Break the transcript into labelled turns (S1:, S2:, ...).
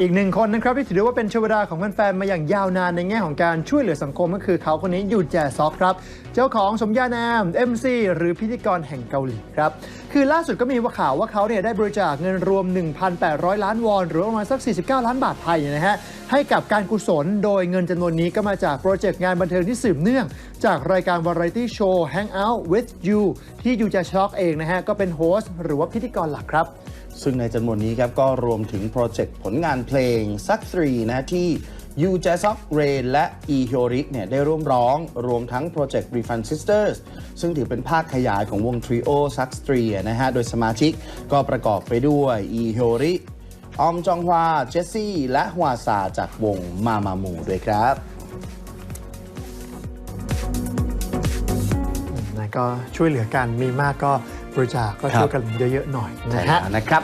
S1: อีกหนึ่งคนนะครับที่ถือได้ว่าเป็นเทวดาของแฟนๆมาอย่างยาวนานในแง่ของการช่วยเหลือสังคมก็คือเขาคนนี้ยูแจซอกครับ เจ้าของสมญานาม MC หรือพิธีกรแห่งเกาหลีครับ คือล่าสุดก็มีว่าข่าวว่าเขาเนี่ยได้บริจาคเงินรวม 1,800 ล้านวอน หรือประมาณสัก 49 ล้านบาทไทยนะฮะให้กับการกุศลโดยเงินจำนวนนี้ก็มาจากโปรเจกต์งานบันเทิงที่สืบเนื่อง จากรายการวาไรตี้โชว์ Hang Out with You ที่ยูแจช็อกเองนะฮะก็เป็นโฮสต์หรือว่าพิธีกรหลักครับ
S2: ซึ่งในจำนวนนี้ครับก็รวมถึงโปรเจกต์ผลงานเพลงซักทรีนะที่ยูเจซอกเรนและอีฮิโอริเนี่ยได้ร่วมร้องรวมทั้งโปรเจกต์ Refund Sisters ซึ่งถือเป็นภาคขยายของวงทริโอซักทรีนะฮะ โดยสมาชิกก็ประกอบไปด้วยอีฮิโอริออมจองฮวา เจสซี่ และฮวาซาจากวงมามามูด้วยครับ
S1: นะก็ช่วยเหลือกันมีมากก็บริจาคก็ช่วยกันเยอะๆหน่อย
S2: ใช่
S1: นะ
S2: แล้
S1: ฮะ
S2: วนะครับ